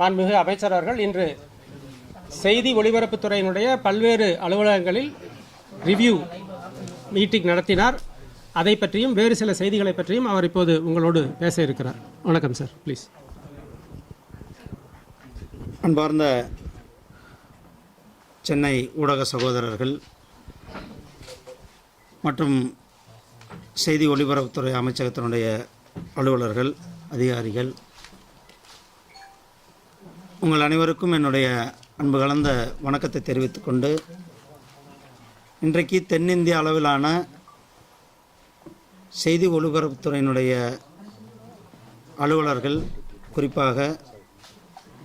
மாண்புமிகு அமைச்சர் அவர்கள் இன்று செய்தி ஒலிபரப்புத்துறையினுடைய பல்வேறு அலுவலகங்களில் ரிவ்யூ மீட்டிங் நடத்தினார். அதை பற்றியும் வேறு சில செய்திகளை பற்றியும் அவர் இப்போது உங்களோடு பேச இருக்கிறார். வணக்கம் சார் ப்ளீஸ் அன்பார்ந்த சென்னை ஊடக சகோதரர்கள் மற்றும் செய்தி ஒலிபரப்புத்துறை அமைச்சகத்தினுடைய அலுவலர்கள் அதிகாரிகள் உங்கள் அனைவருக்கும் என்னுடைய அன்பு கலந்த வணக்கத்தை தெரிவித்துக்கொண்டு இன்றைக்கு தென்னிந்திய அளவிலான செய்தி ஒலிபரப்புத்துறையினுடைய அலுவலர்கள் குறிப்பாக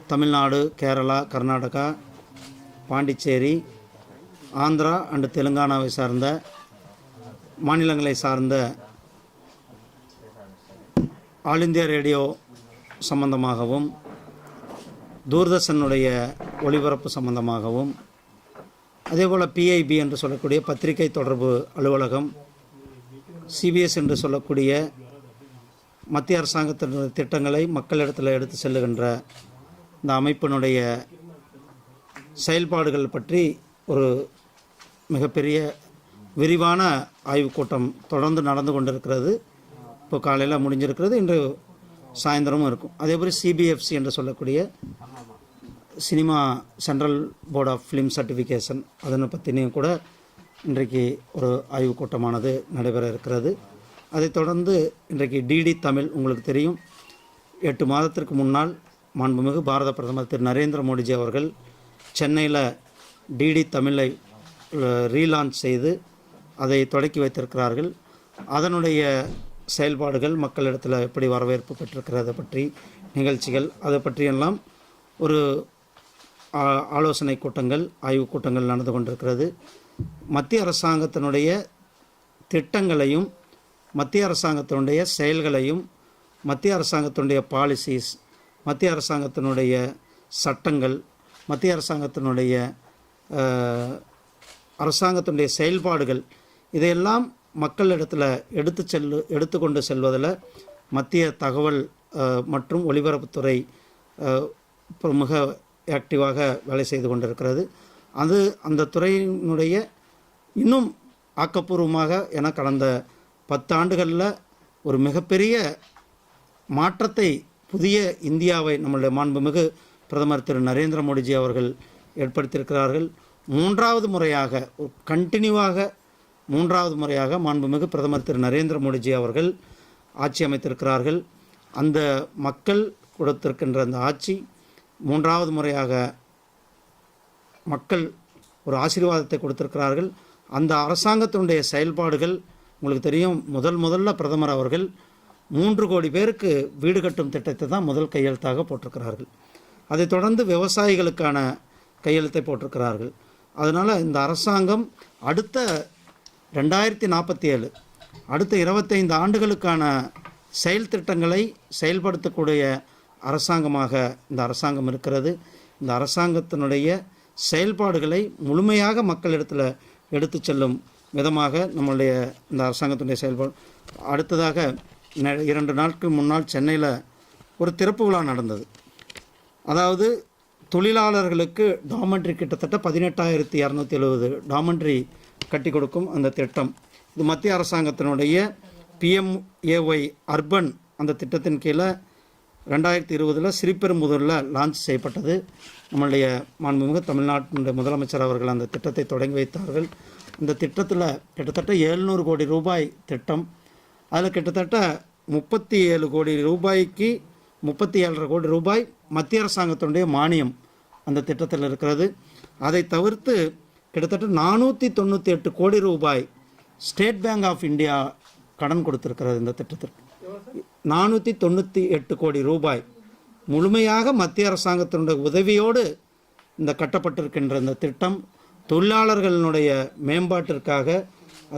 தமிழ்நாடு கேரளா கர்நாடகா பாண்டிச்சேரி ஆந்திரா அண்டு தெலுங்கானாவை சார்ந்த மாநிலங்களை சார்ந்த ஆல் இந்தியா ரேடியோ சம்பந்தமாகவும் தூர்தர்ஷனுடைய ஒளிபரப்பு சம்பந்தமாகவும் அதேபோல் பிஐபி என்று சொல்லக்கூடிய பத்திரிகை தொடர்பு அலுவலகம் சிபிஎஸ் என்று சொல்லக்கூடிய மத்திய அரசாங்கத்தினுடைய திட்டங்களை மக்களிடத்தில் எடுத்து செல்லுகின்ற இந்த அமைப்பினுடைய செயல்பாடுகள் பற்றி ஒரு மிகப்பெரிய விரிவான ஆய்வுக் கூட்டம் தொடர்ந்து நடந்து கொண்டிருக்கிறது. இப்போ காலையில் முடிஞ்சிருக்கிறது இன்று சாயந்தரமும் இருக்கும். அதேபோல் சிபிஎஃப்சி என்று சொல்லக்கூடிய cinema central board of film certification அதனை பற்றினையும் கூட இன்றைக்கு ஒரு ஆய்வுக் கூட்டமானது நடைபெற இருக்கிறது. அதைத் தொடர்ந்து இன்றைக்கு டிடி தமிழ் உங்களுக்கு தெரியும். எட்டு மாதத்திற்கு முன்னால் மாண்புமிகு பாரத பிரதமர் திரு நரேந்திர மோடிஜி அவர்கள் சென்னையில் டிடி தமிழை ரீலான்ச் செய்து அதை தொடக்கி வைத்திருக்கிறார்கள். அதனுடைய செயல்பாடுகள் மக்களிடத்தில் எப்படி வரவேற்பு பெற்றிருக்கிறது பற்றி நிகழ்ச்சிகள் அதை பற்றியெல்லாம் ஒரு ஆலோசனை கூட்டங்கள் ஆய்வுக் கூட்டங்கள் நடந்து கொண்டிருக்கிறது. மத்திய அரசாங்கத்தினுடைய திட்டங்களையும் மத்திய அரசாங்கத்தினுடைய செயல்களையும் மத்திய அரசாங்கத்தினுடைய பாலிசிஸ் மத்திய அரசாங்கத்தினுடைய சட்டங்கள் மத்திய அரசாங்கத்தினுடைய அரசாங்கத்தினுடைய செயல்பாடுகள் இதையெல்லாம் மக்களிடத்தில் எடுத்து செல்லு எடுத்துக்கொண்டு செல்வதில் மத்திய தகவல் மற்றும் ஒலிபரப்புத்துறை மிக ஆக்டிவாக வேலை செய்து கொண்டிருக்கிறது. அது அந்த துறையினுடைய இன்னும் ஆக்கப்பூர்வமாக என கடந்த பத்தாண்டுகளில் ஒரு மிகப்பெரிய மாற்றத்தை புதிய இந்தியாவை நம்மளுடைய மாண்புமிகு பிரதமர் திரு. நரேந்திர மோடிஜி அவர்கள் ஏற்படுத்தியிருக்கிறார்கள். மூன்றாவது முறையாக ஒரு கண்டினியூவாக மூன்றாவது முறையாக மாண்புமிகு பிரதமர் திரு. நரேந்திர மோடிஜி அவர்கள் ஆட்சி அமைத்திருக்கிறார்கள். அந்த மக்கள் கொடுத்திருக்கின்ற அந்த ஆட்சி மூன்றாவது முறையாக மக்கள் ஒரு ஆசீர்வாதத்தை கொடுத்திருக்கிறார்கள். அந்த அரசாங்கத்தினுடைய செயல்பாடுகள் உங்களுக்கு தெரியும் முதல் முதல்ல பிரதமர் அவர்கள் மூன்று கோடி பேருக்கு வீடு கட்டும் திட்டத்தை தான் முதல் கையெழுத்தாக போட்டிருக்கிறார்கள். அதைத் தொடர்ந்து விவசாயிகளுக்கான கையெழுத்தை போட்டிருக்கிறார்கள். அதனால் இந்த அரசாங்கம் அடுத்த ரெண்டாயிரத்தி நாற்பத்தி ஏழு அடுத்த இருபத்தைந்து ஆண்டுகளுக்கான செயல் திட்டங்களை செயல்படுத்தக்கூடிய அரசாங்கமாக இந்த அரசாங்கம் இருக்கிறது. இந்த அரசாங்கத்தினுடைய செயல்பாடுகளை முழுமையாக மக்களிடத்தில் எடுத்து செல்லும் விதமாக நம்மளுடைய இந்த அரசாங்கத்தினுடைய செயல்பாடு. அடுத்ததாக இரண்டு நாட்கள் முன்னால் சென்னையில் ஒரு திறப்பு விழா நடந்தது. அதாவது தொழிலாளர்களுக்கு டாமண்ட்ரி கிட்டத்தட்ட பதினெட்டாயிரத்தி இரநூத்தி எழுபது டாமண்ட்ரி கட்டி கொடுக்கும் அந்த திட்டம். இது மத்திய அரசாங்கத்தினுடைய பிஎம்ஏஒய் அர்பன் அந்த திட்டத்தின் கீழே ரெண்டாயிரத்தி இருபதில் ஸ்ரீபெரும்புதூரில் லான்ச் செய்யப்பட்டது. நம்மளுடைய மாண்புமிகு தமிழ்நாட்டினுடைய முதலமைச்சர் அவர்கள் அந்த திட்டத்தை தொடங்கி வைத்தார்கள். இந்த திட்டத்தில் கிட்டத்தட்ட எழுநூறு கோடி ரூபாய் திட்டம். அதில் கிட்டத்தட்ட முப்பத்தி ஏழு கோடி ரூபாய்க்கு முப்பத்தி ஏழரை கோடி ரூபாய் மத்திய அரசாங்கத்தினுடைய மானியம் அந்த திட்டத்தில் இருக்கிறது. அதை தவிர்த்து கிட்டத்தட்ட நானூற்றி தொண்ணூற்றி எட்டு கோடி ரூபாய் ஸ்டேட் பேங்க் ஆஃப் இந்தியா கடன் கொடுத்துருக்கிறது இந்த திட்டத்திற்கு நானூற்றி தொண்ணூற்றி எட்டு கோடி ரூபாய் முழுமையாக மத்திய அரசாங்கத்தினுடைய உதவியோடு இந்த கட்டப்பட்டிருக்கின்ற இந்த திட்டம் தொழிலாளர்களினுடைய மேம்பாட்டிற்காக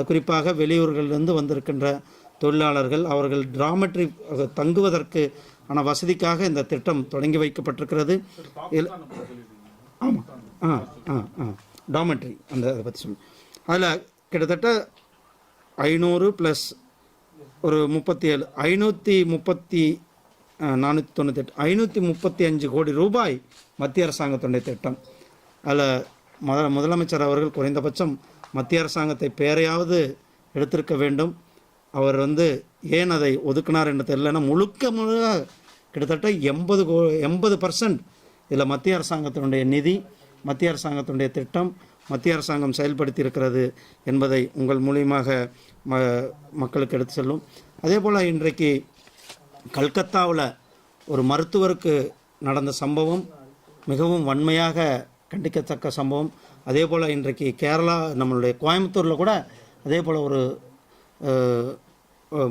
குறிப்பாக வெளியூர்களிலிருந்து வந்திருக்கின்ற தொழிலாளர்கள் அவர்கள் டிராமெட்ரி தங்குவதற்கு ஆன வசதிக்காக இந்த திட்டம் தொடங்கி வைக்கப்பட்டிருக்கிறது. இதில் ஆமாம் ஆ ஆ ஆ. டாமெட்ரி அந்த அதை பற்றி சொல்லு அதில் கிட்டத்தட்ட ஐநூறு ப்ளஸ் ஒரு முப்பத்தி ஏழு ஐநூற்றி முப்பத்தி நானூற்றி தொண்ணூத்தெட்டு ஐநூற்றி முப்பத்தி அஞ்சு கோடி ரூபாய் மத்திய அரசாங்கத்துடைய திட்டம். அதில் முத முதலமைச்சர் அவர்கள் குறைந்தபட்சம் மத்திய அரசாங்கத்தை பேரையாவது எடுத்திருக்க வேண்டும். அவர் வந்து ஏன் அதை ஒதுக்கினார் என்று தெரியலன்னா முழுக்க முழுக்க கிட்டத்தட்ட எண்பது கோ எண்பது பர்சன்ட் இதில் மத்திய அரசாங்கத்தினுடைய நிதி மத்திய அரசாங்கத்தினுடைய திட்டம் மத்திய அரசாங்கம் செயல்படுத்தியிருக்கிறது என்பதை உங்கள் மூலியமாக ம மக்களுக்கு எடுத்து செல்லும். அதே போல் இன்றைக்கு கல்கத்தாவில் ஒரு மருத்துவருக்கு நடந்த சம்பவம் மிகவும் வன்மையாக கண்டிக்கத்தக்க சம்பவம். அதே போல் இன்றைக்கு கேரளா நம்மளுடைய கோயம்புத்தூரில் கூட அதே போல் ஒரு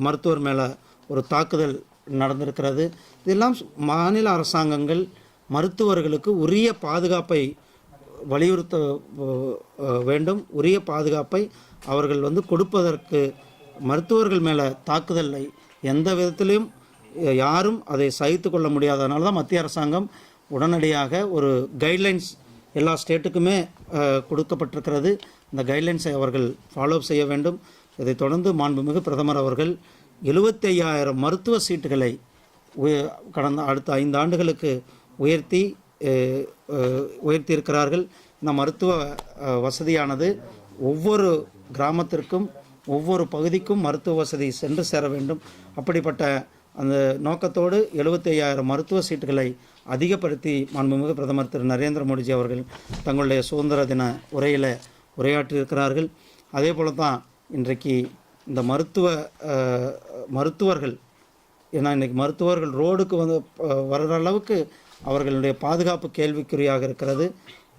மருத்துவர் மேலே ஒரு தாக்குதல் நடந்திருக்கிறது. இதெல்லாம் மாநில அரசாங்கங்கள் மருத்துவர்களுக்கு உரிய பாதுகாப்பை வலியுறுத்த வேண்டும். உரிய பாதுகாப்பை அவர்கள் வந்து கொடுப்பதற்கு மருத்துவர்கள் மேலே தாக்குதலை எந்த விதத்திலையும் யாரும் அதை சகித்து கொள்ள முடியாதனால தான் மத்திய அரசாங்கம் உடனடியாக ஒரு கைட்லைன்ஸ் எல்லா ஸ்டேட்டுக்குமே கொடுக்கப்பட்டிருக்கிறது. இந்த கைட்லைன்ஸை அவர்கள் ஃபாலோ செய்ய வேண்டும். இதைத் தொடர்ந்து மாண்புமிகு பிரதமர் அவர்கள் 75000 மருத்துவ சீட்டுகளை உய- கடந்த அடுத்த ஐந்து ஆண்டுகளுக்கு உயர்த்தி உயர்த்தியிருக்கிறார்கள். இந்த மருத்துவ வசதியானது ஒவ்வொரு கிராமத்திற்கும் ஒவ்வொரு பகுதிக்கும் மருத்துவ வசதி சென்று சேர வேண்டும். அப்படிப்பட்ட அந்த நோக்கத்தோடு 75000 மருத்துவ சீட்டுகளை அதிகப்படுத்தி மாண்புமிகு பிரதமர் திரு. நரேந்திர மோடிஜி அவர்கள் தங்களுடைய சுதந்திர தின உரையில் உரையாற்றியிருக்கிறார்கள். அதே போல தான் இன்றைக்கு இந்த மருத்துவ மருத்துவர்கள் ஏன்னா இன்றைக்கி மருத்துவர்கள் ரோடுக்கு வந்து வர்ற அளவுக்கு அவர்களுடைய பாதுகாப்பு கேள்விக்குறியாக இருக்கிறது.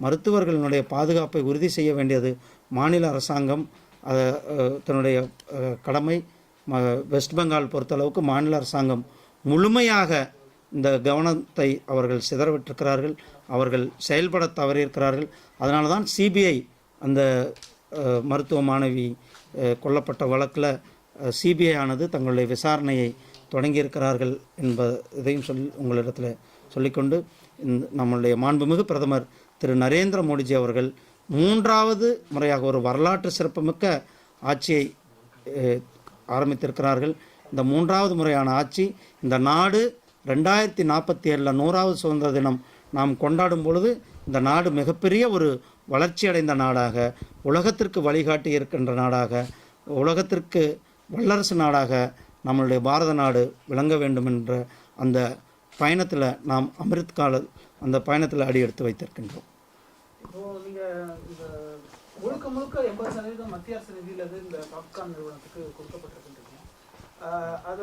மருத்துவர்களினுடைய பாதுகாப்பை உறுதி செய்ய வேண்டியது மாநில அரசாங்கம் அதை தன்னுடைய கடமை ம வெஸ்ட் பெங்கால் பொறுத்தளவுக்கு மாநில அரசாங்கம் முழுமையாக இந்த கவனத்தை அவர்கள் சிதறவிட்டிருக்கிறார்கள். அவர்கள் செயல்பட தவறியிருக்கிறார்கள். அதனால தான் சிபிஐ அந்த மருத்துவ மாணவி கொல்லப்பட்ட வழக்கில் சிபிஐ ஆனது தங்களுடைய விசாரணையை தொடங்கியிருக்கிறார்கள் என்ப இதையும் சொல் உங்களிடத்தில் சொல்லிக்கொண்டு இந்த நம்மளுடைய மாண்புமிகு பிரதமர் திரு நரேந்திர மோடிஜி அவர்கள் மூன்றாவது முறையாக ஒரு வரலாற்று சிறப்புமிக்க ஆட்சியை ஆரம்பித்திருக்கிறார்கள். இந்த மூன்றாவது முறையான ஆட்சி இந்த நாடு ரெண்டாயிரத்தி நாற்பத்தி ஏழில் நூறாவது சுதந்திர தினம் நாம் கொண்டாடும் பொழுது இந்த நாடு மிகப்பெரிய ஒரு வளர்ச்சியடைந்த நாடாக உலகத்திற்கு வழிகாட்டி இருக்கின்ற நாடாக உலகத்திற்கு வல்லரசு நாடாக நம்மளுடைய பாரத நாடு விளங்க வேண்டும் என்ற அந்த பயணத்தில் நாம் அமிர்த் கால அந்த பயணத்தில் அடி எடுத்து வைத்திருக்கின்றோம். இப்போ நீங்க இந்த முழுக்க முழுக்க எண்பது சதவீதம் மத்திய அரசு நிதியில இருந்து இந்த பாப்கார்ன் நிறுவனத்துக்கு கொடுக்கப்பட்டிருக்கின்றீங்க. அத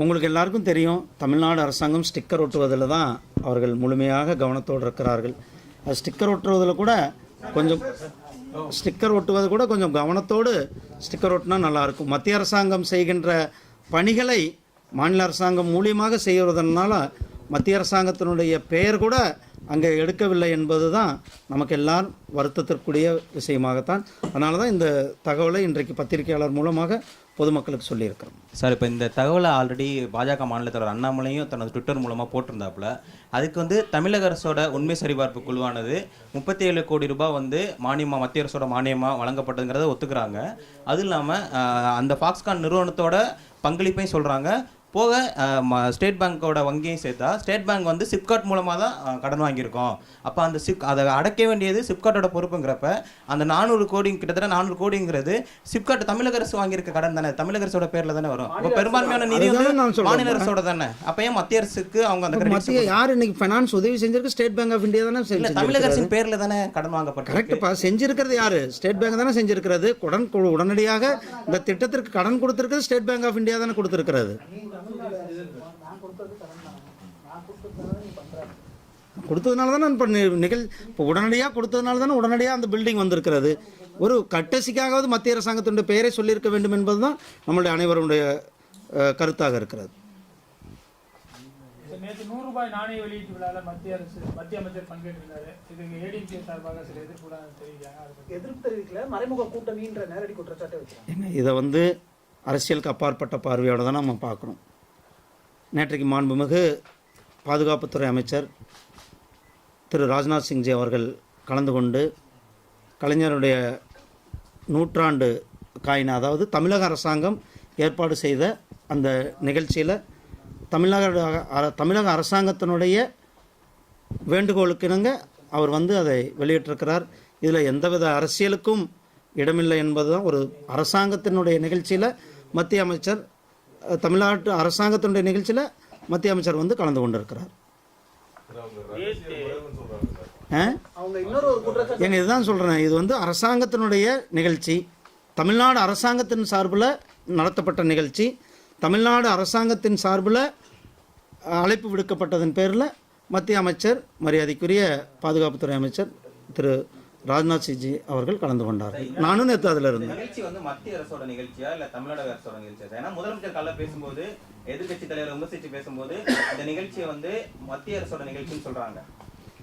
உங்களுக்கு எல்லாருக்கும் தெரியும் தமிழ்நாடு அரசாங்கம் ஸ்டிக்கர் ஒட்டுவதில் தான் அவர்கள் முழுமையாக கவனத்தோடு இருக்கிறார்கள். அது ஸ்டிக்கர் ஒட்டுவதில் கூட கொஞ்சம் ஸ்டிக்கர் ஒட்டுவது கூட கொஞ்சம் கவனத்தோடு ஸ்டிக்கர் ஒட்டினா நல்லாயிருக்கும் மத்திய அரசாங்கம் செய்கின்ற பணிகளை மாநில அரசாங்கம் மூலியமாக செய்வதனால மத்திய அரசாங்கத்தினுடைய பெயர் கூட அங்கே எடுக்கவில்லை என்பது தான் நமக்கு எல்லாம் வருத்தத்திற்குரிய விஷயமாகத்தான். அதனால தான் இந்த தகவலை இன்றைக்கு பத்திரிகையாளர் மூலமாக பொதுமக்களுக்கு சொல்லியிருக்கிறோம். சார் இப்போ இந்த தகவலை ஆல்ரெடி பாஜக மாநில தலைவர் அண்ணாமலையும் தனது ட்விட்டர் மூலமாக போட்டிருந்தாப்புல. அதுக்கு வந்து தமிழக அரசோட உண்மை சரிபார்ப்பு குழுவானது முப்பத்தி ஏழு கோடி ரூபாய் வந்து மானியமாக மத்திய அரசோட மானியமாக வழங்கப்பட்டதுங்கிறத ஒத்துக்கிறாங்க. அதுவும் இல்லாமல் அந்த ஃபாக்ஸ்கான் நிறுவனத்தோட பங்களிப்பையும் சொல்கிறாங்க போக ஸ்டேட் பேங்கோட வங்கியும் சேர்த்தா ஸ்டேட் பேங்க் வந்து சிப்காட் மூலமாக தான் கடன் வாங்கியிருக்கோம். அப்போ அந்த சிப் அதை அடைக்க வேண்டியது சிப்காட்டோட பொறுப்புங்கிறப்ப அந்த நானூறு கோடி கிட்டத்தட்ட நானூறு கோடிங்கிறது சிப்காட் தமிழக அரசு வாங்கியிருக்க கடன் தானே தமிழக அரசோட பேர்ல தானே வரும். அப்போ பெரும்பான்மையான நிதி வந்து. மாநில அரசோட தானே. அப்போ ஏன் மத்திய அரசுக்கு அவங்க அந்த மத்திய யார் இன்னைக்கு ஃபைனான்ஸ் உதவி செஞ்சிருக்கு? ஸ்டேட் பேங்க் ஆஃப் இந்தியா தானே தமிழக அரசின் பேர்ல தானே கடன் வாங்கப்பட்டிருக்கு. கரெக்டுப்பா செஞ்சிருக்கிறது யாரு? ஸ்டேட் பேங்க் தானே செஞ்சிருக்கிறது. உடன் உடனடியாக இந்த திட்டத்திற்கு கடன் கொடுத்திருக்கிறது ஸ்டேட் பேங்க் ஆஃப் இந்தியா தானே கொடுத்திருக்கிறது. நான் கொடுத்தது கடன் தான் நான் கொடுத்தது நீ பண்றாங்க கொடுத்ததுனால தானே இப்போ நிகழ் இப்போ உடனடியாக கொடுத்ததுனால தானே உடனடியாக அந்த பில்டிங் வந்திருக்கிறது. ஒரு கட்டசிக்காவது மத்திய அரசாங்கத்தினுடைய பெயரை சொல்லியிருக்க வேண்டும் என்பது தான் நம்மளுடைய அனைவருடைய கருத்தாக இருக்கிறது. நேற்று நூறு ரூபாய் நாணய வெளியீட்டு விழாவில் மத்திய அரசு மத்திய அமைச்சர் பங்கேற்றிருந்தாரு. இதுக்கு ஏடிஎம்கே சார்பாக சில எதிர்ப்புடன் தெரிவிக்கிறாங்க. அதை பத்தி எதிர்ப்பு தெரிவிக்கல மறைமுக கூட்டணின்ற நேரடி குற்றச்சாட்டை வச்சாங்க ஏங்க, இதை வந்து அரசியலுக்கு அப்பாற்பட்ட பார்வையோடு தான் நம்ம பார்க்கணும் நேற்றைக்கு மாண்புமிகு பாதுகாப்புத்துறை அமைச்சர் திரு ராஜ்நாத் சிங்ஜி அவர்கள் கலந்து கொண்டு கலைஞருடைய நூற்றாண்டு காயின் அதாவது தமிழக அரசாங்கம் ஏற்பாடு செய்த அந்த நிகழ்ச்சியில் தமிழக தமிழக அரசாங்கத்தினுடைய வேண்டுகோளுக்கிணங்க அவர் வந்து அதை வெளியிட்டிருக்கிறார். இதில் எந்தவித அரசியலுக்கும் இடமில்லை என்பது தான் ஒரு அரசாங்கத்தினுடைய நிகழ்ச்சியில் மத்திய அமைச்சர் தமிழ்நாட்டு அரசாங்கத்தினுடைய நிகழ்ச்சியில் மத்திய அமைச்சர் வந்து கலந்து கொண்டிருக்கிறார். ஆ? ஏங்க இதுதான் சொல்கிறேன் இது வந்து அரசாங்கத்தினுடைய நிகழ்ச்சி. தமிழ்நாடு அரசாங்கத்தின் சார்பில் நடத்தப்பட்ட நிகழ்ச்சி. தமிழ்நாடு அரசாங்கத்தின் சார்பில் அழைப்பு விடுக்கப்பட்டதன் பேரில் மத்திய அமைச்சர் மரியாதைக்குரிய பாதுகாப்புத்துறை அமைச்சர் திரு ராஜ்நாத் சிங்ஜி அவர்கள் கலந்து கொண்டார். நானும் நேற்று அதில் இருந்தேன். நிகழ்ச்சி வந்து மத்திய அரசோட நிகழ்ச்சியா இல்ல தமிழ்நாடு அரசோட நிகழ்ச்சியா ஏன்னா முதலமைச்சர் காலைல பேசும்போது எதிர்க்கட்சி தலைவர் விமர்சிச்சு பேசும்போது இந்த நிகழ்ச்சியை வந்து மத்திய அரசோட நிகழ்ச்சின்னு சொல்றாங்க.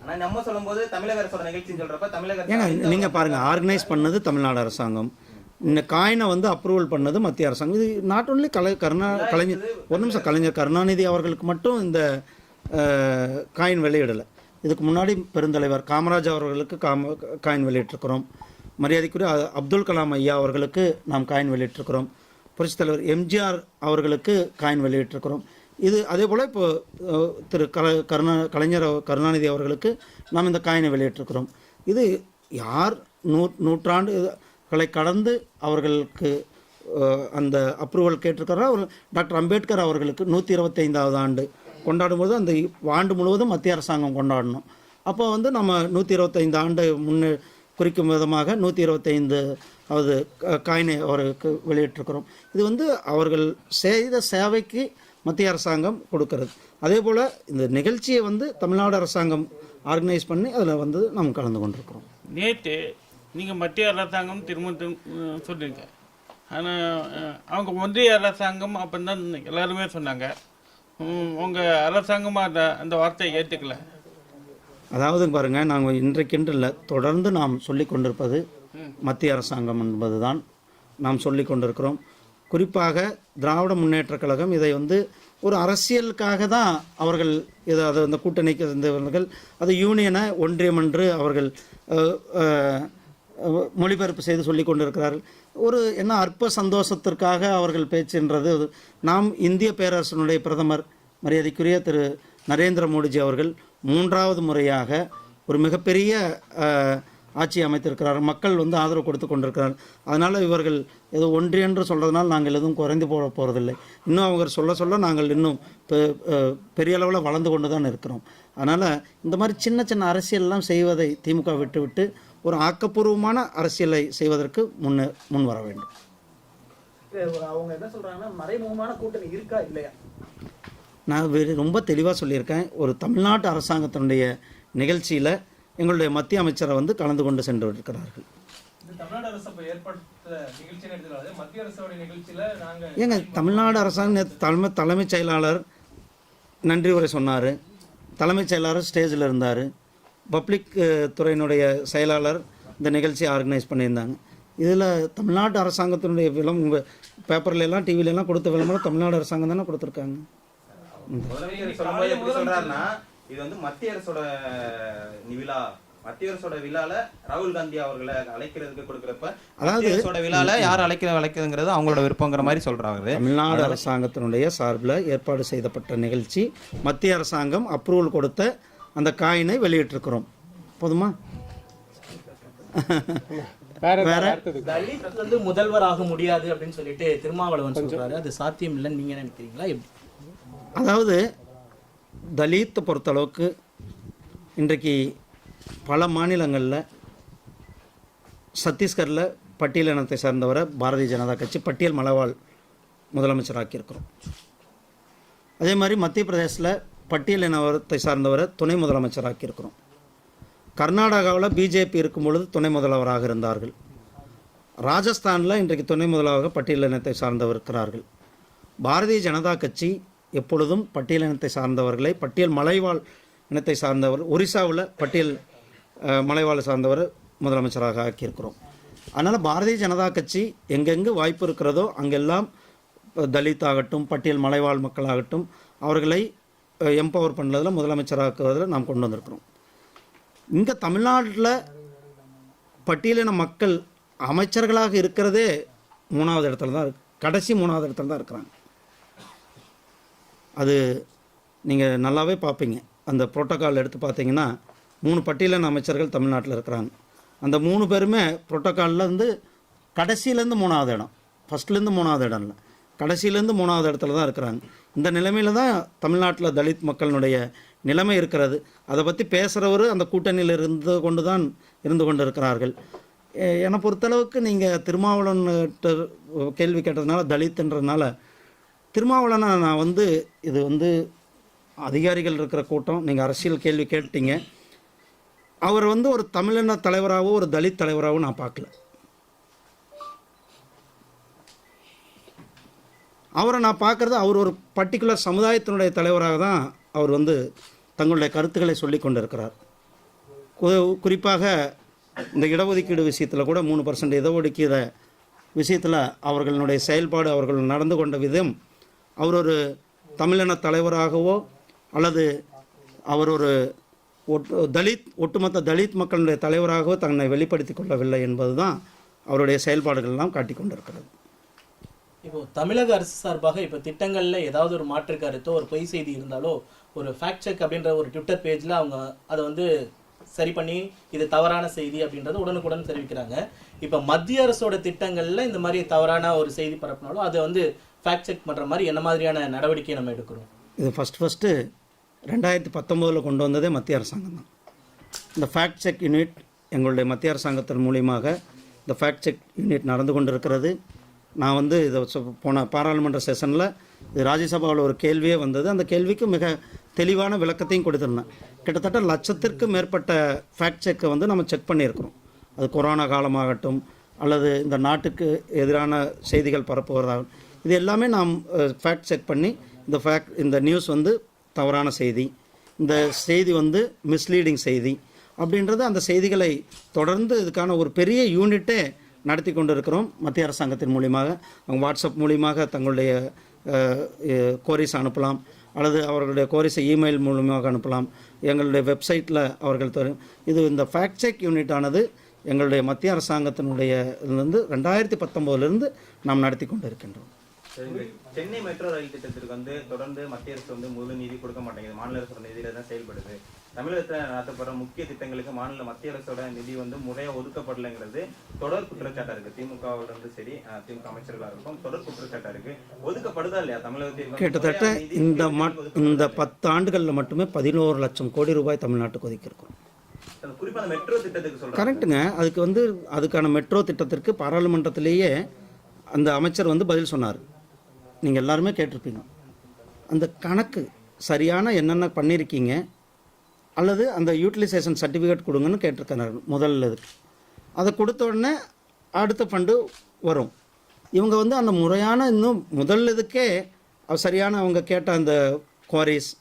ஆனா நம்ம சொல்லும்போது தமிழக அரசோட நிகழ்ச்சின்னு சொல்றப்ப தமிழக ஏங்க நீங்கள் பாருங்கள் ஆர்கனைஸ் பண்ணது தமிழ்நாடு அரசாங்கம். இந்த காயினை வந்து அப்ரூவல் பண்ணது மத்திய அரசாங்கம். இது நாட் ஒன்லி கலை கருணா கலைஞர் ஒரு நிமிஷம் கலைஞர் கருணாநிதி அவர்களுக்கு மட்டும் இந்த காயின் வெளியிடலை இதுக்கு முன்னாடி பெருந்தலைவர் காமராஜ் அவர்களுக்கு காம காயின் வெளியிட்டிருக்கிறோம். மரியாதைக்குரிய அப்துல் கலாம் ஐயா அவர்களுக்கு நாம் காயின் வெளியிட்டிருக்கிறோம். புரட்சித் தலைவர் எம்ஜிஆர் அவர்களுக்கு காயின் வெளியிட்டிருக்கிறோம். இது அதே போல் இப்போ திரு கல கருணா கலைஞர் கருணாநிதி அவர்களுக்கு நாம் இந்த காயினை வெளியிட்டிருக்கிறோம். இது யார் நூ நூற்றாண்டுகளை கடந்து அவர்களுக்கு அந்த அப்ரூவல் கேட்டிருக்கிறார் அவர் டாக்டர் அம்பேத்கர் அவர்களுக்கு நூற்றி இருபத்தைந்தாவது ஆண்டு. கொண்டாடும்போது அந்த ஆண்டு முழுவதும் மத்திய அரசாங்கம் கொண்டாடணும். அப்போ வந்து நம்ம நூற்றி இருபத்தைந்து ஆண்டு முன்னே குறிக்கும் விதமாக நூற்றி இருபத்தைந்து அது காயினை அவருக்கு வெளியிட்டிருக்கிறோம். இது வந்து அவர்கள் செய்த சேவைக்கு மத்திய அரசாங்கம் கொடுக்கறது. அதே போல் இந்த நிகழ்ச்சியை வந்து தமிழ்நாடு அரசாங்கம் ஆர்கனைஸ் பண்ணி அதில் வந்து நாம் கலந்து கொண்டிருக்கிறோம். நேற்று நீங்கள் மத்திய அரசாங்கம் திரும்ப சொல்லியிருக்க ஆனால் அவங்க ஒன்றிய அரசாங்கம் அப்படின்னு தான் எல்லாருமே சொன்னாங்க. உங்கள் அரசாங்கம் அந்த அந்த வார்த்தையை ஏற்றுக்கல அதாவது பாருங்க நாங்கள் இன்றைக்கென்று இல்லை தொடர்ந்து நாம் சொல்லிக் கொண்டிருப்பது மத்திய அரசாங்கம் என்பதுதான். நாம் சொல்லிக் கொண்டிருக்கிறோம். குறிப்பாக திராவிட முன்னேற்றக் கழகம் இதை வந்து ஒரு அரசியலுக்காக தான் அவர்கள் இதை அதை அந்த கூட்டணிக்கு இருந்தவர்கள் அது யூனியனை ஒன்றியம் என்று அவர்கள் மொழிபெயர்ப்பு செய்து சொல்லிக் கொண்டிருக்கிறார்கள். ஒரு என்ன அற்ப சந்தோஷத்திற்காக அவர்கள் பேச்சுன்றது நாம் இந்திய பேரரசனுடைய பிரதமர் மரியாதைக்குரிய திரு நரேந்திர மோடிஜி அவர்கள் மூன்றாவது முறையாக ஒரு மிகப்பெரிய ஆட்சி அமைத்திருக்கிறார். மக்கள் வந்து ஆதரவு கொடுத்து கொண்டிருக்கிறார். அதனால் இவர்கள் ஏதோ ஒன்றியன்று சொல்கிறதுனால நாங்கள் எதுவும் குறைந்து போக போகிறதில்லை இன்னும் அவங்க சொல்ல சொல்ல நாங்கள் இன்னும் பெ- பெரிய அளவில் வளர்ந்து கொண்டு தான் இருக்கிறோம். அதனால் இந்த மாதிரி சின்ன சின்ன அரசியல்லாம் செய்வதை திமுக விட்டுவிட்டு ஒரு ஆக்கப்பூர்வமான அரசியலை செய்வதற்கு முன்னே முன் வர வேண்டும். அவங்க என்ன சொல்றாங்கன்னா மறைமுகமான கூட்டணி இருக்கா இல்லையா? நான் வேறு ரொம்ப தெளிவாக சொல்லியிருக்கேன். ஒரு தமிழ்நாட்டு அரசாங்கத்தினுடைய நிகழ்ச்சியில் எங்களுடைய மத்திய அமைச்சரை வந்து கலந்து கொண்டு சென்று இருக்கிறார்கள் ஏங்க தமிழ்நாடு அரசாங்கம் நேத்து தலைமை தலைமைச் செயலாளர் நன்றி உரை சொன்னார். தலைமைச் செயலாளர் ஸ்டேஜில் இருந்தார். பப்ளிக் துறையினுடைய செயலாளர் இந்த நிகழ்ச்சியை ஆர்கனைஸ் பண்ணியிருந்தாங்க. இதில் தமிழ்நாட்டு அரசாங்கத்தினுடைய விளம் பேப்பர்ல எல்லாம் டிவில எல்லாம் கொடுத்த விளம்பரம் தமிழ்நாடு அரசாங்கம் தானே கொடுத்துருக்காங்க. இது வந்து மத்திய அரசோட விழா மத்திய அரசோட விழால ராகுல் காந்தி அவர்களை அழைக்கிறதுக்கு கொடுக்குறப்ப மத்திய அரசோட விழால யார் அழைக்கிற அழைக்கிறதுங்கிறது அவங்களோட விருப்பங்கிற மாதிரி சொல்றாரு. தமிழ்நாடு அரசாங்கத்தினுடைய சார்பில் ஏற்பாடு செய்யப்பட்ட நிகழ்ச்சி மத்திய அரசாங்கம் அப்ரூவல் கொடுத்த அந்த காயினை வெளியிட்டிருக்கிறோம். போதுமா? தலித் வந்து முதல்வர் ஆக முடியாது அப்படின்னு சொல்லிட்டு திருமாவளவன் சொல்றாரு. அது சாத்தியம் இல்லைன்னு நீங்க நினைக்கிறீங்களா? எப்படி? அதாவது தலித்தை பொறுத்தளவுக்கு இன்றைக்கு பல மாநிலங்களில் சத்தீஸ்கரில் பட்டியல் இனத்தை சார்ந்தவரை பாரதிய ஜனதா கட்சி பட்டியல் மலவாள் முதலமைச்சராக்கியிருக்கிறோம். அதே மாதிரி மத்திய பிரதேசத்தில் பட்டியலினத்தை சார்ந்தவரை துணை முதலமைச்சராக்கியிருக்கிறோம். கர்நாடகாவில் பிஜேபி இருக்கும் பொழுது துணை முதல்வராக இருந்தார்கள். ராஜஸ்தானில் இன்றைக்கு துணை முதல்வராக பட்டியல் இனத்தை சார்ந்தவர் இருக்கிறார்கள். பாரதிய ஜனதா கட்சி எப்பொழுதும் பட்டியல் இனத்தை சார்ந்தவர்களை பட்டியல் மலைவாழ் இனத்தை சார்ந்தவர் ஒரிசாவில் பட்டியல் மலைவாழ் சார்ந்தவர் முதலமைச்சராக ஆக்கியிருக்கிறோம். அதனால் பாரதிய ஜனதா கட்சி எங்கெங்கு வாய்ப்பு இருக்கிறதோ அங்கெல்லாம் தலித் ஆகட்டும் பட்டியல் மலைவாழ் மக்களாகட்டும் அவர்களை எம்பவர் பண்ணதில் முதலமைச்சராக்குவதில் நாம் கொண்டு வந்திருக்கிறோம். இங்கே தமிழ்நாட்டில் பட்டியலின மக்கள் அமைச்சர்களாக இருக்கிறதே மூணாவது இடத்துல தான் இருக்கு. கடைசி மூணாவது இடத்துல தான் இருக்கிறாங்க. அது நீங்கள் நல்லாவே பார்ப்பீங்க அந்த புரோட்டோக்கால் எடுத்து பார்த்தீங்கன்னா மூணு பட்டியலின அமைச்சர்கள் தமிழ்நாட்டில் இருக்கிறாங்க. அந்த மூணு பேருமே புரோட்டோக்கால்லேருந்து கடைசியிலேருந்து மூணாவது இடம். ஃபஸ்ட்லேருந்து மூணாவது இடம் இல்லை கடைசியிலேருந்து மூணாவது இடத்துல தான் இருக்கிறாங்க. இந்த நிலைமையில தான் தமிழ்நாட்டில் தலித் மக்களினுடைய நிலைமை இருக்கிறது. அதை பற்றி பேசுகிறவர் அந்த கூட்டணியில் இருந்து கொண்டு தான் இருந்து கொண்டு இருக்கிறார்கள் என்னை பொறுத்தளவுக்கு நீங்கள் திருமாவளவன் கேள்வி கேட்டதுனால தலித்ன்றதுனால திருமாவளவனை நான் வந்து இது வந்து அதிகாரிகள் இருக்கிற கூட்டம். நீங்கள் அரசியல் கேள்வி கேட்டீங்க. அவர் வந்து ஒரு தமிழின தலைவராகவோ ஒரு தலித் தலைவராகவோ நான் பார்க்கல. அவரை நான் பார்க்குறது அவர் ஒரு பர்டிகுலர் சமுதாயத்தினுடைய தலைவராக தான் அவர் வந்து தங்களுடைய கருத்துக்களை சொல்லி கொண்டிருக்கிறார். குறிப்பாக இந்த இடஒதுக்கீடு விஷயத்தில் கூட மூணு பர்சன்ட் இடஒதுக்கீடு விஷயத்தில் அவர்களுடைய செயல்பாடு அவர்கள் நடந்து கொண்ட விதம் அவர் ஒரு தமிழின தலைவராகவோ அல்லது அவர் ஒரு ஒட்டு தலித் ஒட்டுமொத்த தலித் மக்களுடைய தலைவராகவோ தன்னை வெளிப்படுத்தி கொள்ளவில்லை என்பது தான் அவருடைய செயல்பாடுகள்லாம் காட்டிக்கொண்டிருக்கிறது இப்போ தமிழக அரசு சார்பாக இப்போ திட்டங்களில் ஏதாவது ஒரு மாற்று கருத்தோ ஒரு பொய் செய்தி இருந்தாலோ ஒரு ஃபேக்ட் செக் அப்படின்ற ஒரு ட்விட்டர் பேஜில் அவங்க அதை வந்து சரி பண்ணி இது தவறான செய்தி அப்படின்றத உடனுக்குடன் தெரிவிக்கிறாங்க. இப்போ மத்திய அரசோட திட்டங்களில் இந்த மாதிரி தவறான ஒரு செய்தி பரப்பினாலும் அதை வந்து ஃபேக்ட் செக் பண்ணுற மாதிரி என்ன மாதிரியான நடவடிக்கையை நம்ம எடுக்கிறோம்? இது ஃபஸ்ட் ஃபஸ்ட்டு ரெண்டாயிரத்தி பத்தொம்போதில் கொண்டு வந்ததே மத்திய அரசாங்கம் தான். இந்த ஃபேக்ட் செக் யூனிட் எங்களுடைய மத்திய அரசாங்கத்தின் மூலியமாக இந்த ஃபேக்ட் செக் யூனிட் நடந்து கொண்டிருக்கிறது. நான் வந்து இதை போன பாராளுமன்ற செஷனில் இது ராஜ்யசபாவில் ஒரு கேள்வியே வந்தது. அந்த கேள்விக்கு மிக தெளிவான விளக்கத்தையும் கொடுத்துருந்தேன். கிட்டத்தட்ட லட்சத்திற்கு மேற்பட்ட ஃபேக்ட் செக்கை வந்து நம்ம செக் பண்ணியிருக்கிறோம். அது கொரோனா காலமாகட்டும் அல்லது இந்த நாட்டுக்கு எதிரான செய்திகள் பரப்புவதாகும் இது எல்லாமே நாம் ஃபேக்ட் செக் பண்ணி இந்த ஃபேக்ட் இந்த நியூஸ் வந்து தவறான செய்தி இந்த செய்தி வந்து மிஸ்லீடிங் செய்தி அப்படின்றது அந்த செய்திகளை தொடர்ந்து இதுக்கான ஒரு பெரிய யூனிட்டே நடத்தி கொண்டு இருக்கிறோம் மத்திய அரசாங்கத்தின் மூலியமாக. அவங்க வாட்ஸ்அப் மூலியமாக தங்களுடைய கோரிஸ் அனுப்பலாம். அல்லது அவர்களுடைய கோரிஸை இமெயில் மூலமாக அனுப்பலாம். எங்களுடைய வெப்சைட்டில் அவர்கள் தரும் இது இந்த ஃபேக்ட் செக் யூனிட் ஆனது எங்களுடைய மத்திய அரசாங்கத்தினுடைய இருந்து ரெண்டாயிரத்தி பத்தொம்போதுலேருந்து நாம் நடத்தி கொண்டு இருக்கின்றோம் சென்னை மெட்ரோ ரயில் திட்டத்திற்கு வந்து தொடர்ந்து மத்திய அரசு வந்து முழு நிதி கொடுக்க மாட்டேங்குது. மாநில அரசோட நிதியில தான் செயல்படுது. தமிழகத்தில் நடத்தப்படுற முக்கிய திட்டங்களுக்கு மாநில மத்திய அரசோட நிதி வந்து முறையா ஒதுக்கப்படலைங்கிறது தொடர் குற்றச்சாட்டா இருக்கு. திமுகவோட இருந்து சரி திமுக அமைச்சர்களா இருக்கும் தொடர் குற்றச்சாட்டா இருக்கு. ஒதுக்கப்படுதா இல்லையா? தமிழகத்தில் கிட்டத்தட்ட இந்த இந்த பத்து ஆண்டுகளில் மட்டுமே பதினோரு லட்சம் கோடி ரூபாய் தமிழ்நாட்டுக்கு ஒதுக்கியிருக்கோம். கரெக்டுங்க அதுக்கு வந்து அதுக்கான மெட்ரோ திட்டத்திற்கு பாராளுமன்றத்திலேயே அந்த அமைச்சர் வந்து பதில் சொன்னார். நீங்கள் எல்லாருமே கேட்டிருப்பீங்க. அந்த கணக்கு சரியான என்னென்ன பண்ணியிருக்கீங்க அல்லது அந்த யூட்டிலைசேஷன் சர்டிஃபிகேட் கொடுங்கன்னு கேட்டிருக்காரு முதல்ல இதுக்கு அதை கொடுத்த உடனே அடுத்த ஃபண்டு வரும். இவங்க வந்து அந்த முறையான இன்னும் முதல் இதுக்கே சரியான அவங்க கேட்ட அந்த குவாரிஸ்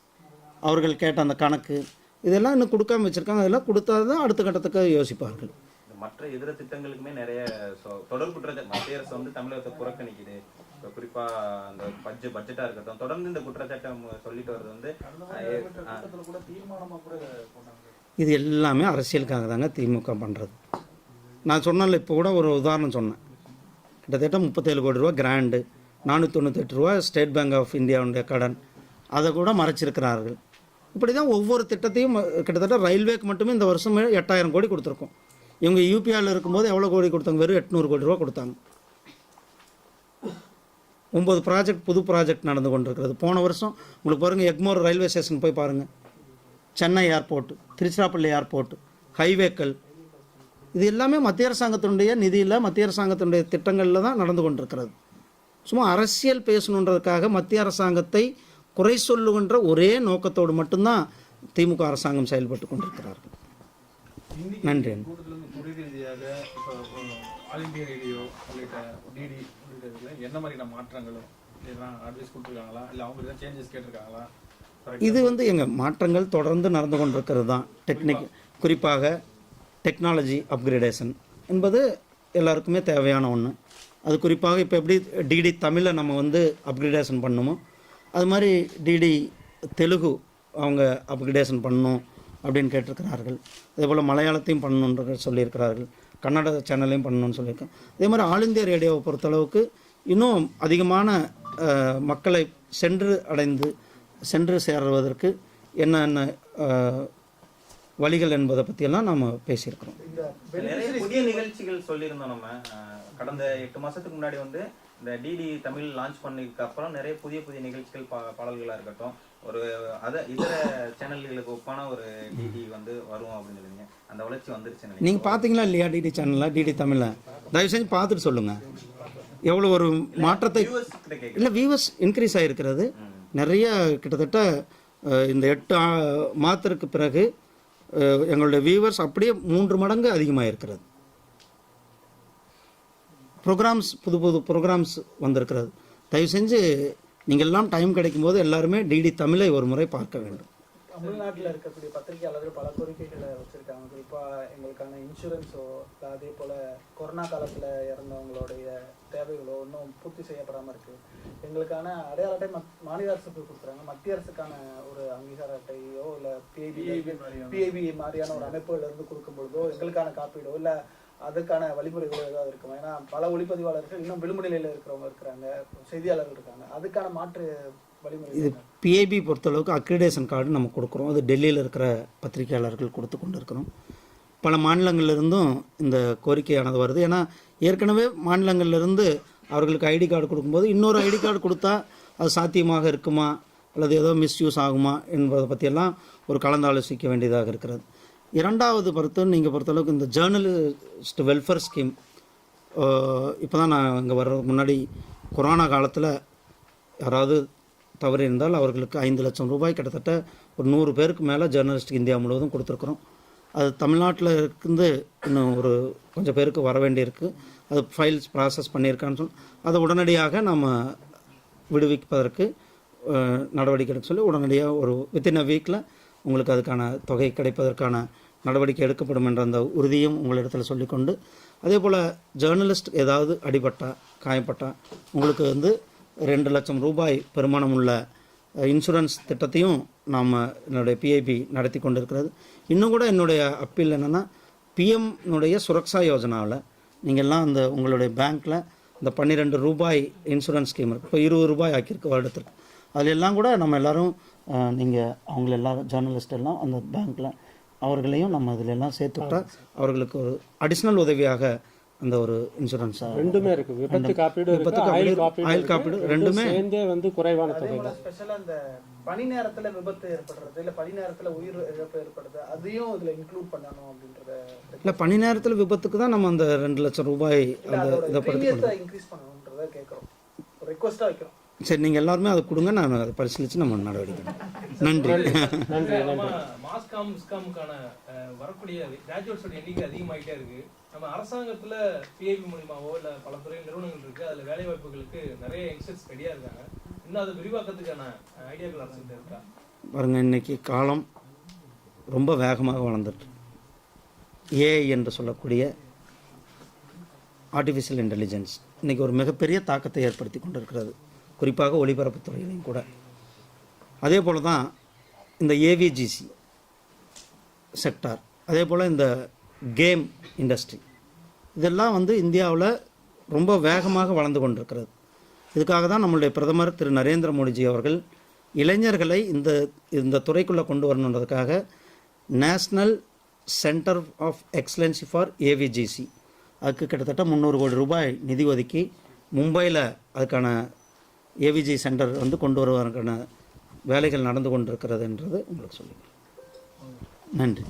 அவர்கள் கேட்ட அந்த கணக்கு இதெல்லாம் இன்னும் கொடுக்காம வச்சுருக்காங்க. அதெல்லாம் கொடுத்தா தான் அடுத்த கட்டத்துக்கு யோசிப்பார்கள். மற்ற இதர திட்டங்களுக்குமே நிறைய சொ- மத்திய அரசு வந்து தமிழகத்தை புறக்கணிக்குது. இப்ப குறிப்பா அந்த பட்ஜெட் பட்ஜெட்டா இருக்கட்டும் தொடர்ந்து இந்த குற்றச்சாட்டை சொல்லிட்டு வர்றது வந்து அஹ், அஹ், கூட தீர்மானமா கூட போனாங்க இது எல்லாமே அரசியலுக்காக தாங்க திமுக பண்ணுறது நான் சொன்னல இப்போ கூட ஒரு உதாரணம் சொன்னேன். கிட்டத்தட்ட முப்பத்தேழு கோடி ரூபா கிராண்டு நானூற்றி தொண்ணூத்தெட்டு ரூபா ஸ்டேட் பேங்க் ஆஃப் இந்தியாவுடைய கடன் அதை கூட மறைச்சிருக்கிறார்கள். இப்படி தான் ஒவ்வொரு திட்டத்தையும் கிட்டத்தட்ட ரயில்வேக்கு மட்டுமே இந்த வருஷம் எட்டாயிரம் கோடி கொடுத்துருக்கோம். இவங்க யூபிஆரில் இருக்கும்போது எவ்வளோ கோடி கொடுத்தாங்க? வெறும் எட்நூறு கோடி ரூபா கொடுத்தாங்க. ஒம்பது ப்ராஜெக்ட் புது ப்ராஜெக்ட் நடந்து கொண்டிருக்கிறது. போன வருஷம் உங்களுக்கு பாருங்கள் எக்மோர் ரயில்வே ஸ்டேஷன் போய் பாருங்கள் சென்னை ஏர்போர்ட் திருச்சிராப்பள்ளி ஏர்போர்ட் ஹைவேக்கள் இது எல்லாமே மத்திய அரசாங்கத்தினுடைய நிதியில் மத்திய அரசாங்கத்தினுடைய திட்டங்களில் தான் நடந்து கொண்டிருக்கிறது. சும்மா அரசியல் பேசணுன்றதுக்காக மத்திய அரசாங்கத்தை குறை சொல்லுகின்ற ஒரே நோக்கத்தோடு மட்டும்தான் திமுக அரசாங்கம் செயல்பட்டு கொண்டிருக்கிறார்கள். நன்றி. இதுல என்ன மாதிரியான மாற்றங்களும் இதெல்லாம் அட்வைஸ் கொடுத்துருக்காங்களா? இல்லை அவங்க எதாவது சேஞ்சஸ் கேட்டிருக்காங்களா? இது வந்து எங்கள் மாற்றங்கள் தொடர்ந்து நடந்து கொண்டிருக்கிறது தான். டெக்னிக் குறிப்பாக டெக்னாலஜி அப்கிரேடேஷன் என்பது எல்லாருக்குமே தேவையான ஒன்று அது குறிப்பாக இப்போ எப்படி டிடி தமிழை நம்ம வந்து அப்கிரேடேஷன் பண்ணுமோ அது மாதிரி டிடி தெலுங்கு அவங்க அப்கிரேடேஷன் பண்ணணும் அப்படின்னு கேட்டிருக்கிறார்கள். அதே போல் மலையாளத்தையும் பண்ணணுன்ற சொல்லியிருக்கிறார்கள். கன்னட சேனலையும் பண்ணணும்னு சொல்லியிருக்கேன். அதே மாதிரி ஆல் இந்தியா ரேடியோவை பொறுத்தளவுக்கு இன்னும் அதிகமான மக்களை சென்று அடைந்து சென்று சேர்வதற்கு என்னென்ன வழிகள் என்பதை பற்றியெல்லாம் நாம் பேசியிருக்கிறோம். புதிய நிகழ்ச்சிகள் சொல்லியிருந்தோம் நம்ம. கடந்த எட்டு மாசத்துக்கு முன்னாடி வந்து இந்த டிடி தமிழ் லான்ச் பண்ணதுக்கு அப்புறம் நிறைய புதிய புதிய நிகழ்ச்சிகள் பா பாடல்களா இருக்கட்டும் ஒரு அத இதர சேனல்களுக்கு ஒப்பான ஒரு டிடி வந்து வரும் அப்படின்னு சொல்லுவீங்க. அந்த வளர்ச்சி வந்துருச்சு நீங்கள் பார்த்தீங்களா இல்லையா டிடி சேனலில் டிடி தமிழில்? தயவு செஞ்சு பார்த்துட்டு சொல்லுங்கள் எவ்வளோ ஒரு மாற்றத்தை இல்லை வியூவர்ஸ் இன்க்ரீஸ் ஆகிருக்கிறது நிறைய கிட்டத்தட்ட இந்த எட்டு மாதத்திற்கு பிறகு எங்களுடைய வியூவர்ஸ் அப்படியே மூன்று மடங்கு அதிகமாக இருக்கிறது ப்ரோக்ராம்ஸ் புது புது ப்ரோக்ராம்ஸ் வந்திருக்கிறது. தயவு செஞ்சு நீங்கள் எல்லாம் டைம் கிடைக்கும்போது எல்லாருமே டிடி தமிழை ஒரு முறை பார்க்க வேண்டும். தமிழ்நாட்டில் இருக்கக்கூடிய பத்திரிகையாளர்கள் பல கோரிக்கைகளை வச்சிருக்காங்க. குறிப்பா எங்களுக்கான இன்சூரன்ஸோ அதே போல கொரோனா காலத்துல இறந்தவங்களுடைய தேவைகளோ இன்னும் பூர்த்தி செய்யப்படாம இருக்கு. எங்களுக்கான அடையாள அட்டை மத்- மாநில அரசுக்கு கொடுக்குறாங்க. மத்திய அரசுக்கான ஒரு அங்கீகார அட்டையோ இல்ல பிஐபி பிஐபி மாதிரியான ஒரு அமைப்புகள்ல இருந்து கொடுக்கும் பொழுதோ எங்களுக்கான காப்பீடோ இல்ல அதுக்கான வழிமுறைகளோ ஏதாவது இருக்குமா? ஏன்னா பல ஒளிப்பதிவாளர்கள் இன்னும் விளிம்பு நிலையில இருக்கிறவங்க இருக்கிறாங்க செய்தியாளர்கள் இருக்காங்க. அதுக்கான மாற்று வழிமுறை இது? பிஐபி பொறுத்தளவுக்கு அக்ரிடேஷன் கார்டு நம்ம கொடுக்குறோம். அது டெல்லியில் இருக்கிற பத்திரிகையாளர்கள் கொடுத்து கொண்டு இருக்கிறோம் பல மாநிலங்கள்ல இருந்தும் இந்த கோரிக்கையானது வருது. ஏன்னா ஏற்கனவே மாநிலங்கள்ல இருந்து அவர்களுக்கு ஐடி கார்டு கொடுக்கும்போது இன்னொரு ஐடி கார்டு கொடுத்தா அது சாத்தியமாக இருக்குமா? அல்லது ஏதோ மிஸ்யூஸ் ஆகுமா? என்பதை பற்றியெல்லாம் ஒரு கலந்தாலோசிக்க வேண்டியதாக இருக்கிறது. இரண்டாவது பொறுத்து நீங்கள் பொறுத்தளவுக்கு இந்த ஜேர்னலிஸ்ட் வெல்ஃபேர் ஸ்கீம் இப்போ தான் நான் இங்கே வர்றதுக்கு முன்னாடி கொரோனா காலத்தில் யாராவது தவறு இருந்தால் அவர்களுக்கு ஐந்து லட்சம் ரூபாய் கிட்டத்தட்ட ஒரு நூறு பேருக்கு மேலே ஜேர்னலிஸ்ட்டுக்கு இந்தியா முழுவதும் கொடுத்துருக்குறோம். அது தமிழ்நாட்டில் இருந்து இன்னும் ஒரு கொஞ்சம் பேருக்கு வர வேண்டியிருக்கு. அது ஃபைல்ஸ் ப்ராசஸ் பண்ணியிருக்கான்னு சொல்லி அதை உடனடியாக நம்ம விடுவிப்பதற்கு அஹ், நடவடிக்கை எடுக்க சொல்லி உடனடியாக ஒரு வித்தின் அ வீக்கில் உங்களுக்கு அதுக்கான தொகை கிடைப்பதற்கான நடவடிக்கை எடுக்கப்படும் என்ற அந்த உறுதியும் உங்களிடத்தில் சொல்லிக்கொண்டு அதே போல் ஜேர்னலிஸ்ட் ஏதாவது அடிபட்டா காயப்பட்டா உங்களுக்கு வந்து ரெண்டு லட்சம் ரூபாய் பெருமானம் உள்ள இன்சூரன்ஸ் திட்டத்தையும் நாம் என்னுடைய பிஐபி நடத்தி கொண்டிருக்கிறது. இன்னும் கூட என்னுடைய அப்பீல் என்னென்னா பிஎம்னுடைய சுரக்ஷா யோஜனாவில் நீங்கள்லாம் அந்த உங்களுடைய பேங்க்கில் இந்த பன்னிரெண்டு ரூபாய் இன்சூரன்ஸ் ஸ்கீம் இருக்குது இப்போ இருபது ரூபாய் ஆக்கியிருக்கு வருடத்திற்கு. அதுல எல்லாம் கூட நம்ம எல்லோரும் நீங்கள் அவங்கள எல்லாரும் ஜேர்னலிஸ்ட் எல்லாம் அந்த பேங்க்கில் அவர்களையும் நம்ம இதில் எல்லாம் சேர்த்துட்டா அவர்களுக்கு ஒரு அடிஷ்னல் உதவியாக அந்த ஒரு இன்சூரன்ஸாக ரெண்டுமே இருக்கு. விபத்து காப்பீடு இருக்கு விபத்து காப்பீடு, ஆயுள் காப்பீடு ரெண்டும் சேர்ந்தே வந்து குறைவான தொகை போல ஸ்பெஷலா இந்த பனி நேரத்துல விபத்து ஏற்படுறது இல்ல பனி நேரத்துல உயிர் இழப்பு ஏற்படுறது அதையும் இதுல இன்க்ளூட் பண்ணணும் அப்படின்றத இல்லை பணி நேரத்தில் விபத்துக்கு தான் நம்ம அந்த ரெண்டு லட்சம் ரூபாய் அந்த இதை இன்க்ரீஸ் பண்ணணும்ன்றத கேட்கறோம் ரெக்வஸ்டா வைக்கிறோம். சரி நீங்கள் எல்லாருமே அதை கொடுங்க நான் அதை பரிசீலித்து நம்ம நடவடிக்கை. நன்றி. நன்றி. மாஸ்காம் ஸ்காமுக்கான அஹ், வரக்கூடிய கிராஜுவேட்ஸோட எண்ணிக்கை அதிகமாயிட்டே இருக்கு. நம்ம அரசாங்கத்துல பிஐபி மூலியமாவோ இல்ல பல துறை நிறுவனங்கள் இருக்கு. அதுல வேலை வாய்ப்புகளுக்கு நிறைய யங்ஸ்டர்ஸ் ரெடியா இருக்காங்க. இன்னும் அதை விரிவாக்கத்துக்கான ஐடியாக்கள் அரசுகிட்ட இருக்கா? பாருங்க இன்னைக்கு காலம் ரொம்ப வேகமாக வளர்ந்துட்டு ஏஐ என்று சொல்லக்கூடிய ஆர்டிஃபிஷியல் இன்டெலிஜென்ஸ் இன்னைக்கு ஒரு மிகப்பெரிய தாக்கத்தை ஏற்படுத்தி கொண்டிருக்கிறது. குறிப்பாக ஒளிபரப்பு துறையிலையும் கூட. அதே போல் தான் இந்த ஏவிஜிசி செக்டார் அதே போல் இந்த கேம் இண்டஸ்ட்ரி இதெல்லாம் வந்து இந்தியாவில் ரொம்ப வேகமாக வளர்ந்து கொண்டிருக்கிறது. இதுக்காக தான் நம்மளுடைய பிரதமர் திரு நரேந்திர மோடிஜி அவர்கள் இளைஞர்களை இந்த இந்த துறைக்குள்ளே கொண்டு வரணுன்றதுக்காக national centre of excellence for AVGC அதுக்கு கிட்டத்தட்ட முந்நூறு கோடி ரூபாய் நிதி ஒதுக்கி மும்பையில் அதுக்கான ஏவிஜி சென்டர் வந்து கொண்டு வருவதற்கான வேலைகள் நடந்து கொண்டிருக்கிறது என்றது உங்களுக்கு சொல்லுங்கள் நன்றி.